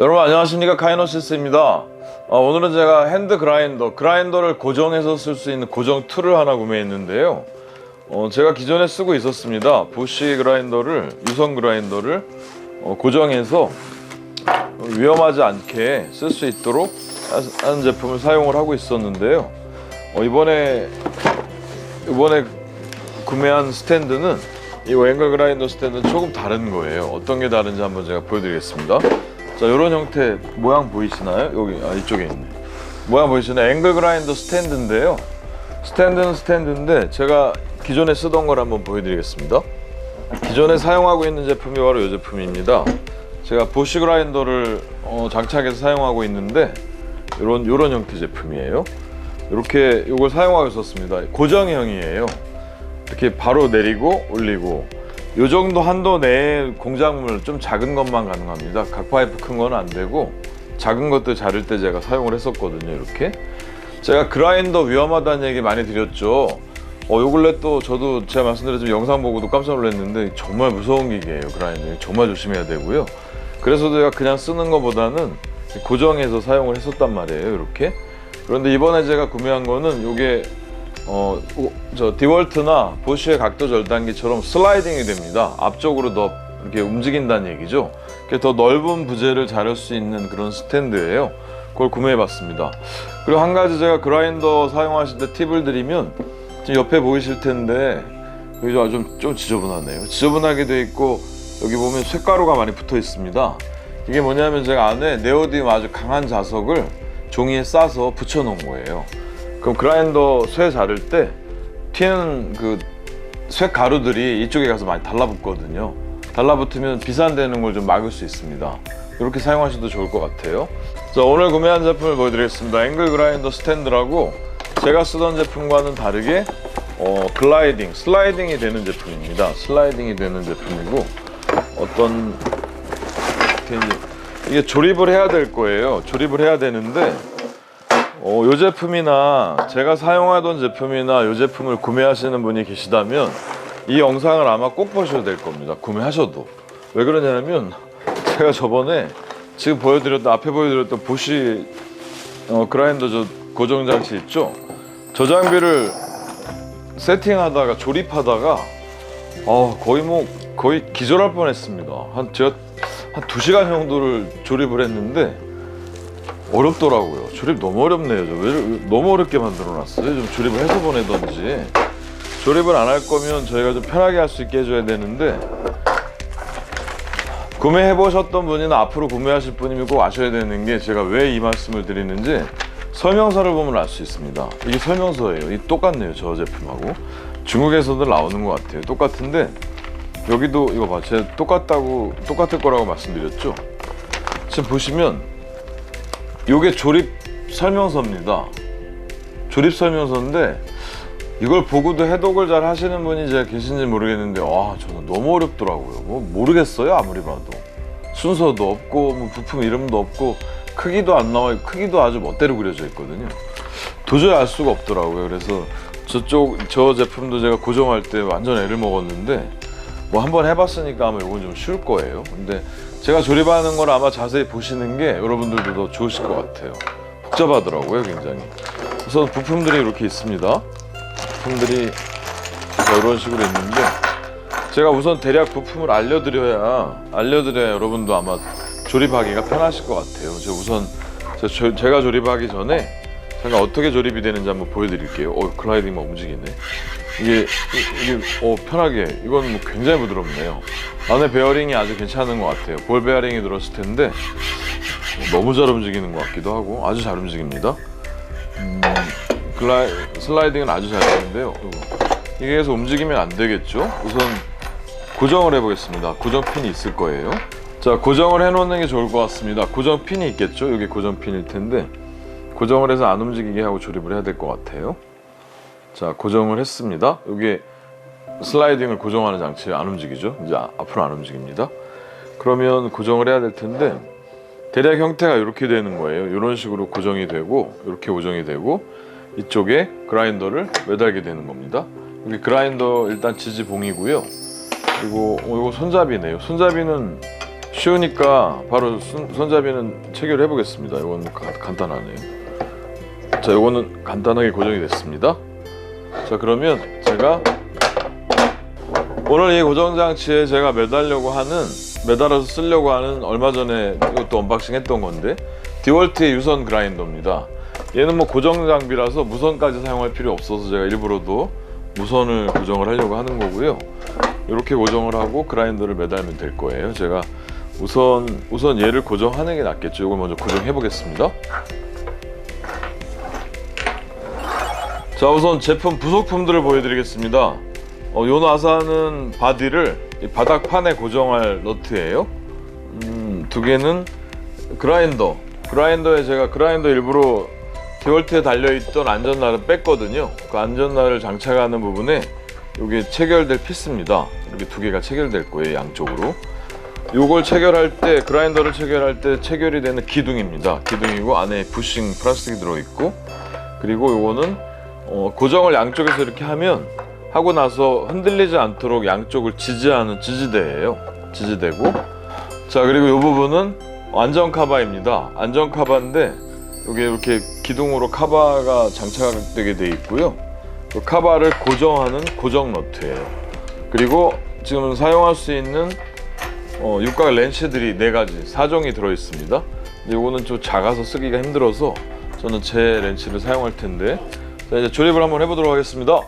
여러분 안녕하십니까? 카이노시스입니다. 어, 오늘은 제가 핸드 그라인더 그라인더를 고정해서 쓸 수 있는 고정 툴을 하나 구매했는데요. 어, 제가 기존에 쓰고 있었습니다. 부시 그라인더를 유선 그라인더를 어, 고정해서 위험하지 않게 쓸 수 있도록 하- 하는 제품을 사용을 하고 있었는데요. 어, 이번에 이번에 구매한 스탠드는 이 앵글 그라인더 스탠드는 조금 다른 거예요. 어떤 게 다른지 한번 제가 보여드리겠습니다. 자, 이런 형태 모양 보이시나요? 여기 아 이쪽에 있네. 모양 보이시나요? 앵글 그라인더 스탠드인데요. 스탠드는 스탠드인데 제가 기존에 쓰던 걸 한번 보여드리겠습니다. 기존에 사용하고 있는 제품이 바로 이 제품입니다. 제가 보시 그라인더를 어, 장착해서 사용하고 있는데 이런 이런 형태 제품이에요. 이렇게 이걸 사용하고 있었습니다. 고정형이에요. 이렇게 바로 내리고 올리고 요 정도 한도 내에 공작물 좀 작은 것만 가능합니다. 각파이프 큰 건 안 되고 작은 것들 자를 때 제가 사용을 했었거든요. 이렇게 제가 그라인더 위험하다는 얘기 많이 드렸죠. 어, 요 근래 또 저도 제가 말씀드렸지만 영상 보고도 깜짝 놀랐는데 정말 무서운 기계예요. 그라인더 정말 조심해야 되고요. 그래서 제가 그냥 쓰는 것보다는 고정해서 사용을 했었단 말이에요. 이렇게 그런데 이번에 제가 구매한 거는 요게 어, 오- 저 디월트나 보쉬의 각도 절단기처럼 슬라이딩이 됩니다. 앞쪽으로 더 이렇게 움직인다는 얘기죠. 더 넓은 부재를 자를 수 있는 그런 스탠드예요. 그걸 구매해봤습니다. 그리고 한 가지 제가 그라인더 사용하실 때 팁을 드리면 지금 옆에 보이실 텐데 여기 좀, 좀 지저분하네요. 지저분하게 돼 있고 여기 보면 쇳가루가 많이 붙어 있습니다. 이게 뭐냐면 제가 안에 네오디움 아주 강한 자석을 종이에 싸서 붙여 놓은 거예요. 그럼 그라인더 쇠 자를 때 튀는 그 쇠 가루들이 이쪽에 가서 많이 달라붙거든요. 달라붙으면 비산되는 걸 좀 막을 수 있습니다. 이렇게 사용하셔도 좋을 것 같아요. 자, 오늘 구매한 제품을 보여드리겠습니다. 앵글 그라인더 스탠드라고 제가 쓰던 제품과는 다르게 어, 글라이딩, 슬라이딩이 되는 제품입니다. 슬라이딩이 되는 제품이고 어떤 이게 조립을 해야 될 거예요. 조립을 해야 되는데 어, 요 제품이나 제가 사용하던 제품이나 요 제품을 구매하시는 분이 계시다면 이 영상을 아마 꼭 보셔야 될 겁니다. 구매하셔도. 왜 그러냐면 제가 저번에 지금 보여드렸던 앞에 보여드렸던 보시 어, 그라인더 저 고정 장치 있죠? 저 장비를 세팅하다가 조립하다가 어, 거의 뭐 거의 기절할 뻔했습니다. 한 제가 한두 시간 정도를 조립을 했는데 어렵더라고요. 조립 너무 어렵네요. 왜 너무 어렵게 만들어놨어요. 좀 조립을 해서 보내던지. 조립을 안 할 거면 저희가 좀 편하게 할 수 있게 해줘야 되는데 구매해 보셨던 분이나 앞으로 구매하실 분이면 꼭 아셔야 되는 게 제가 왜 이 말씀을 드리는지 설명서를 보면 알 수 있습니다. 이게 설명서예요. 이 똑같네요. 저 제품하고 중국에서도 나오는 것 같아요. 똑같은데 여기도 이거 봐, 제가 똑같다고 똑같을 거라고 말씀드렸죠. 지금 보시면 이게 조립 설명서입니다. 조립 설명서인데 이걸 보고도 해독을 잘 하시는 분이 제가 계신지 모르겠는데 와 저는 너무 어렵더라고요. 뭐 모르겠어요 아무리 봐도 순서도 없고 뭐 부품 이름도 없고 크기도 안 나와 크기도 아주 멋대로 그려져 있거든요. 도저히 알 수가 없더라고요. 그래서 저쪽 저 제품도 제가 고정할 때 완전 애를 먹었는데 뭐 한번 해봤으니까 아마 이건 좀 쉬울 거예요. 근데 제가 조립하는 걸 아마 자세히 보시는 게 여러분들도 더 좋으실 것 같아요. 복잡하더라고요, 굉장히. 우선 부품들이 이렇게 있습니다. 부품들이 자, 이런 식으로 있는데 제가 우선 대략 부품을 알려드려야 알려드려야 여러분도 아마 조립하기가 편하실 것 같아요. 제가 우선 제가 조립하기 전에 제가 어떻게 조립이 되는지 한번 보여드릴게요. 어, 글라이딩 막 움직이네. 이게 이- 이게 어 편하게 이건 뭐 굉장히 부드럽네요. 안에 베어링이 아주 괜찮은 것 같아요. 볼 베어링이 들었을 텐데 너무 잘 움직이는 것 같기도 하고 아주 잘 움직입니다. 음, 글라이 슬라이딩은 아주 잘 되는데요. 이게 해서 움직이면 안 되겠죠? 우선 고정을 해 보겠습니다. 고정 핀이 있을 거예요. 자, 고정을 해 놓는 게 좋을 것 같습니다. 고정 핀이 있겠죠? 여기 고정 핀일 텐데 고정을 해서 안 움직이게 하고 조립을 해야 될 것 같아요. 자, 고정을 했습니다. 여기 슬라이딩을 고정하는 장치 안 움직이죠? 이제 아- 앞으로 안 움직입니다. 그러면 고정을 해야 될 텐데 대략 형태가 이렇게 되는 거예요. 이런 식으로 고정이 되고 이렇게 고정이 되고 이쪽에 그라인더를 매달게 되는 겁니다. 여기 그라인더 일단 지지봉이고요. 그리고 어, 이거 손잡이네요. 손잡이는 쉬우니까 바로 손, 손잡이는 체결해 보겠습니다. 이건 가- 간단하네요. 자, 이거는 간단하게 고정이 됐습니다. 자, 그러면 제가 오늘 이 고정 장치에 제가 매달려고 하는 매달아서 쓰려고 하는 얼마 전에 이것도 언박싱 했던 건데 디월트의 유선 그라인더입니다. 얘는 뭐 고정 장비라서 무선까지 사용할 필요 없어서 제가 일부러도 무선을 고정을 하려고 하는 거고요. 이렇게 고정을 하고 그라인더를 매달면 될 거예요. 제가 우선 우선 얘를 고정하는 게 낫겠죠. 이걸 먼저 고정해 보겠습니다. 자 우선 제품 부속품들을 보여드리겠습니다. 어, 요 나사는 바디를 이 바닥판에 고정할 너트예요. 음, 두 개는 그라인더. 그라인더에 제가 그라인더 일부러 디월트에 달려있던 안전날을 뺐거든요. 그 안전날을 장착하는 부분에 이게 체결될 피스입니다. 이렇게 두 개가 체결될 거예요, 양쪽으로. 요걸 체결할 때 그라인더를 체결할 때 체결이 되는 기둥입니다. 기둥이고 안에 부싱 플라스틱이 들어있고 그리고 요거는 어, 고정을 양쪽에서 이렇게 하면 하고 나서 흔들리지 않도록 양쪽을 지지하는 지지대예요. 지지대고 자 그리고 이 부분은 안전 카바입니다. 안전 카바인데 이게 이렇게 기둥으로 카바가 장착되게 돼 있고요. 그 카바를 고정하는 고정 너트예요. 그리고 지금 사용할 수 있는 어, 육각 렌치들이 네 가지 4종이 들어 있습니다. 이거는 좀 작아서 쓰기가 힘들어서 저는 제 렌치를 사용할 텐데 자 이제 조립을 한번 해보도록 하겠습니다.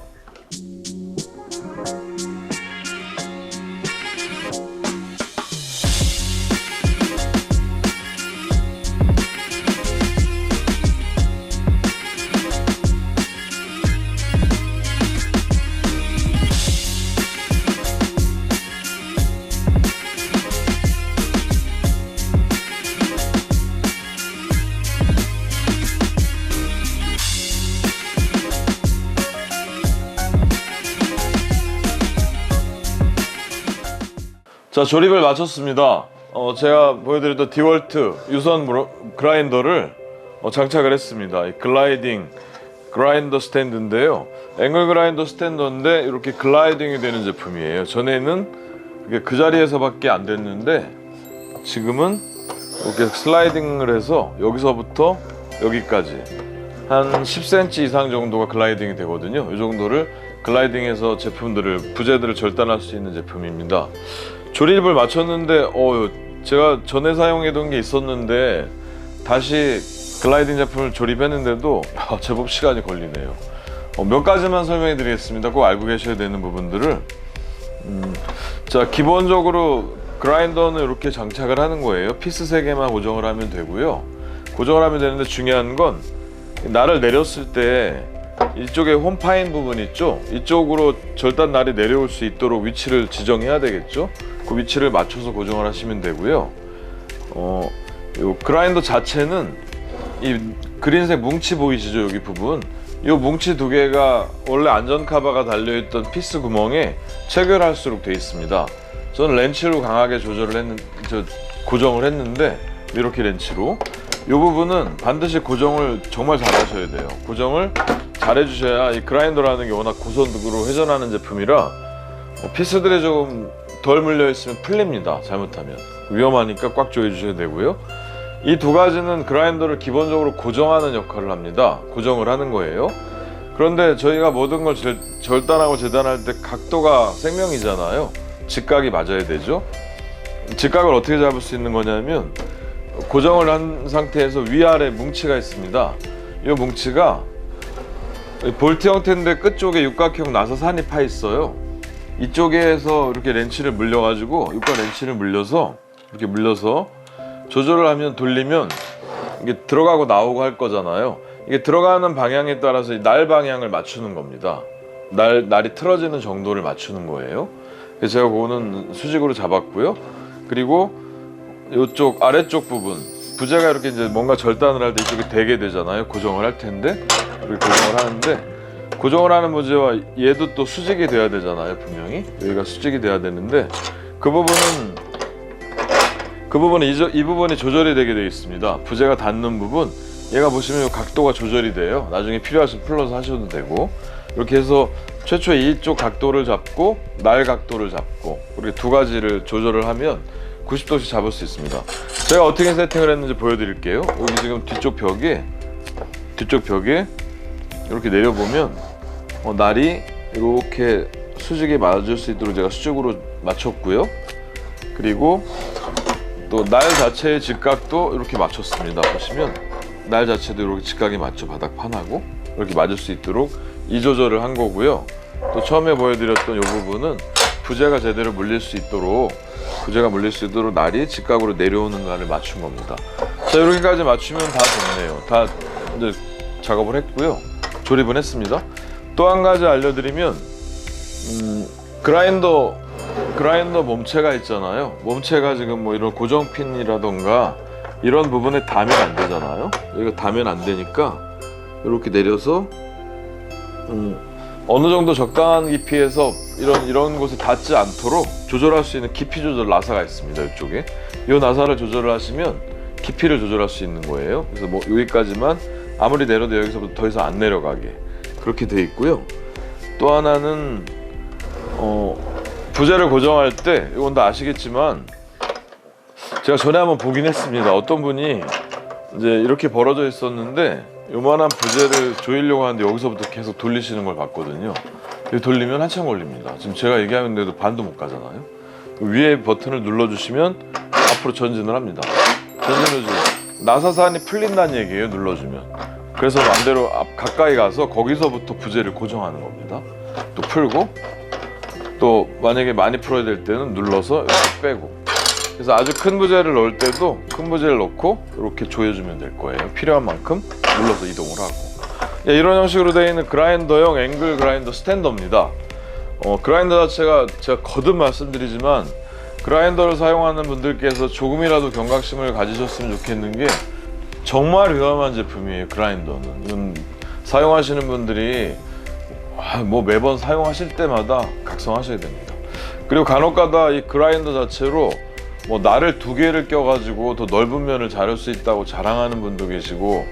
자 조립을 마쳤습니다. 어, 제가 보여드렸던 디월트 유선 그라인더를 어, 장착을 했습니다. 이 글라이딩 그라인더 스탠드인데요. 앵글 그라인더 스탠더인데 이렇게 글라이딩이 되는 제품이에요. 전에는 그 자리에서 밖에 안 됐는데 지금은 이렇게 슬라이딩을 해서 여기서부터 여기까지 한 10cm 이상 정도가 글라이딩이 되거든요. 이 정도를 글라이딩해서 제품들을 부재들을 절단할 수 있는 제품입니다. 조립을 마쳤는데 어 제가 전에 사용해둔 게 있었는데 다시 글라이딩 제품을 조립했는데도 아, 제법 시간이 걸리네요. 어, 몇 가지만 설명해 드리겠습니다. 꼭 알고 계셔야 되는 부분들을 음, 자 기본적으로 그라인더는 이렇게 장착을 하는 거예요. 피스 3개만 고정을 하면 되고요. 고정을 하면 되는데 중요한 건 날을 내렸을 때 이쪽에 홈파인 부분 있죠? 이쪽으로 절단 날이 내려올 수 있도록 위치를 지정해야 되겠죠? 그 위치를 맞춰서 고정을 하시면 되고요. 어, 요 그라인더 자체는 이 그린색 뭉치 보이시죠? 여기 부분. 이 뭉치 두 개가 원래 안전 카바가 달려있던 피스 구멍에 체결할수록 돼 있습니다. 저는 렌치로 강하게 조절을 했는, 저, 고정을 했는데 이렇게 렌치로 이 부분은 반드시 고정을 정말 잘 하셔야 돼요. 고정을 잘 해주셔야 이 그라인더라는 게 워낙 고선으로 회전하는 제품이라 어, 피스들이 조금 덜 물려 있으면 풀립니다. 잘못하면 위험하니까 꽉 조여 주셔야 되고요. 이 두 가지는 그라인더를 기본적으로 고정하는 역할을 합니다. 고정을 하는 거예요. 그런데 저희가 모든 걸 절- 절단하고 재단할 때 각도가 생명이잖아요. 직각이 맞아야 되죠. 직각을 어떻게 잡을 수 있는 거냐면 고정을 한 상태에서 위아래 뭉치가 있습니다. 이 뭉치가 볼트 형태인데 끝쪽에 육각형 나사산이 파 있어요. 이쪽에서 이렇게 렌치를 물려 가지고 육각 렌치를 물려서 이렇게 물려서 조절을 하면 돌리면 이게 들어가고 나오고 할 거잖아요. 이게 들어가는 방향에 따라서 이날 방향을 맞추는 겁니다. 날 날이 틀어지는 정도를 맞추는 거예요. 그래서 제가 그거는 수직으로 잡았고요. 그리고 이쪽 아래쪽 부분 부재가 이렇게 이제 뭔가 절단을 할 때 이쪽에 대게 되잖아요. 고정을 할 텐데 이렇게 고정을 하는데 고정을 하는 부재와 얘도 또 수직이 돼야 되잖아요. 분명히 여기가 수직이 돼야 되는데 그 부분은 그 부분은 이, 저- 이 부분이 조절이 되게 되어 있습니다. 부재가 닿는 부분 얘가 보시면 이 각도가 조절이 돼요. 나중에 필요하시면 풀러서 하셔도 되고 이렇게 해서 최초에 이쪽 각도를 잡고 날 각도를 잡고 이렇게 두 가지를 조절을 하면 90도씩 잡을 수 있습니다. 제가 어떻게 세팅을 했는지 보여드릴게요. 여기 지금 뒤쪽 벽에 뒤쪽 벽에 이렇게 내려보면 어, 날이 이렇게 수직에 맞을 수 있도록 제가 수직으로 맞췄고요. 그리고 또 날 자체의 직각도 이렇게 맞췄습니다. 보시면 날 자체도 이렇게 직각이 맞죠. 바닥 판하고 이렇게 맞을 수 있도록 이 조절을 한 거고요. 또 처음에 보여드렸던 이 부분은 부재가 제대로 물릴 수 있도록 부재가 물릴 수 있도록 날이 직각으로 내려오는 날을 맞춘 겁니다. 자 이렇게까지 맞추면 다 됐네요. 다 이제 작업을 했고요. 조립은 했습니다. 또 한 가지 알려드리면 음, 그라인더 그라인더 몸체가 있잖아요. 몸체가 지금 뭐 이런 고정핀이라던가 이런 부분에 닿으면 안 되잖아요. 여기가 닿으면 안 되니까 이렇게 내려서 음, 어느 정도 적당한 깊이에서 이런 이런 곳에 닿지 않도록 조절할 수 있는 깊이 조절 나사가 있습니다. 이쪽에 이 나사를 조절을 하시면 깊이를 조절할 수 있는 거예요. 그래서 뭐 여기까지만 아무리 내려도 여기서부터 더 이상 안 내려가게 그렇게 돼 있고요. 또 하나는 어, 부재를 고정할 때 이건 다 아시겠지만 제가 전에 한번 보긴 했습니다. 어떤 분이 이제 이렇게 벌어져 있었는데 요만한 부재를 조이려고 하는데 여기서부터 계속 돌리시는 걸 봤거든요. 돌리면 한참 걸립니다. 지금 제가 얘기하는데도 반도 못 가잖아요. 그 위에 버튼을 눌러주시면 앞으로 전진을 합니다. 전진을 주 나사산이 풀린다는 얘기예요. 눌러주면. 그래서 반대로 앞 가까이 가서 거기서부터 부재를 고정하는 겁니다. 또 풀고 또 만약에 많이 풀어야 될 때는 눌러서 이렇게 빼고 그래서 아주 큰 부재를 넣을 때도 큰 부재를 넣고 이렇게 조여주면 될 거예요 필요한 만큼 눌러서 이동을 하고 예, 이런 형식으로 되어 있는 그라인더용 앵글 그라인더 스탠더입니다 어, 그라인더 자체가 제가 거듭 말씀드리지만 그라인더를 사용하는 분들께서 조금이라도 경각심을 가지셨으면 좋겠는 게 정말 위험한 제품이에요 그라인더는 이건 사용하시는 분들이 아, 뭐 매번 사용하실 때마다 각성하셔야 됩니다. 그리고 간혹가다 이 그라인더 자체로 뭐 날을 두 개를 껴가지고 더 넓은 면을 자를 수 있다고 자랑하는 분도 계시고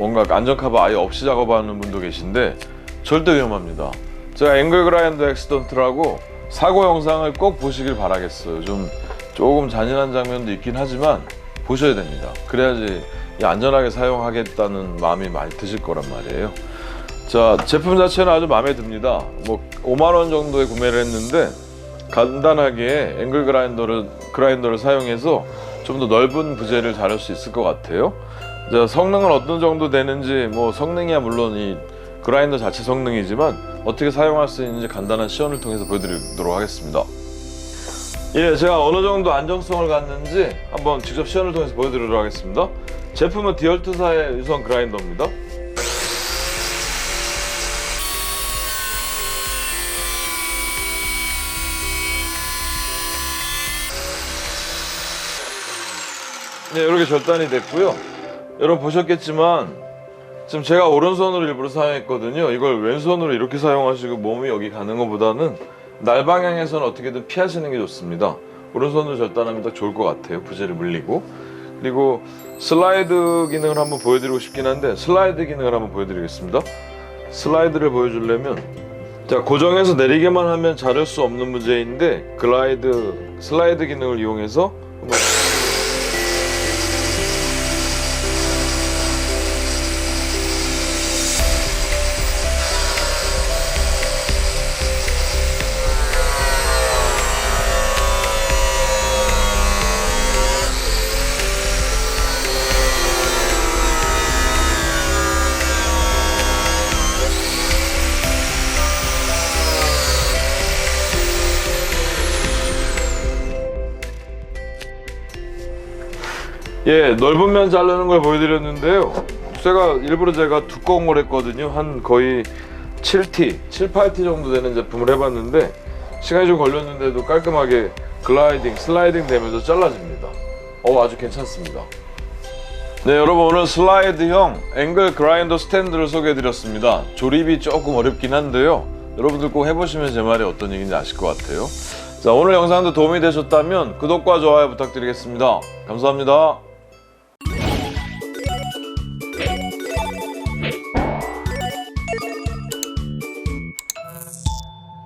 뭔가 안전 커버 아예 없이 작업하는 분도 계신데 절대 위험합니다. 제가 앵글 그라인더 엑시던트라고 사고 영상을 꼭 보시길 바라겠어요. 좀 조금 잔인한 장면도 있긴 하지만 보셔야 됩니다. 그래야지 이 안전하게 사용하겠다는 마음이 많이 드실 거란 말이에요. 자 제품 자체는 아주 마음에 듭니다. 뭐 5만 원 정도에 구매를 했는데 간단하게 앵글 그라인더를 그라인더를 사용해서 좀 더 넓은 부재를 자를 수 있을 것 같아요. 자 성능은 어떤 정도 되는지 뭐 성능이야 물론 이 그라인더 자체 성능이지만 어떻게 사용할 수 있는지 간단한 시연을 통해서 보여드리도록 하겠습니다. 예, 제가 어느 정도 안정성을 갖는지 한번 직접 시연을 통해서 보여드리도록 하겠습니다. 제품은 디얼트사의 유선 그라인더입니다. 네, 이렇게 절단이 됐고요. 여러분 보셨겠지만 지금 제가 오른손으로 일부러 사용했거든요. 이걸 왼손으로 이렇게 사용하시고 몸이 여기 가는 것보다는 날 방향에서는 어떻게든 피하시는 게 좋습니다. 오른손으로 절단하면 딱 좋을 것 같아요. 부재를 물리고 그리고 슬라이드 기능을 한번 보여드리고 싶긴 한데 슬라이드 기능을 한번 보여드리겠습니다. 슬라이드를 보여주려면 자 고정해서 내리게만 하면 자를 수 없는 문제인데 글라이드 슬라이드 기능을 이용해서 예, 넓은 면 자르는 걸 보여드렸는데요. 제가 일부러 제가 두꺼운 걸 했거든요. 한 거의 7T, 7, 8T 정도 되는 제품을 해봤는데 시간이 좀 걸렸는데도 깔끔하게 글라이딩, 슬라이딩 되면서 잘라집니다. 어, 아주 괜찮습니다. 네, 여러분 오늘 슬라이드형 앵글 그라인더 스탠드를 소개해드렸습니다. 조립이 조금 어렵긴 한데요. 여러분들 꼭 해보시면 제 말이 어떤 얘기인지 아실 것 같아요. 자, 오늘 영상도 도움이 되셨다면 구독과 좋아요 부탁드리겠습니다. 감사합니다.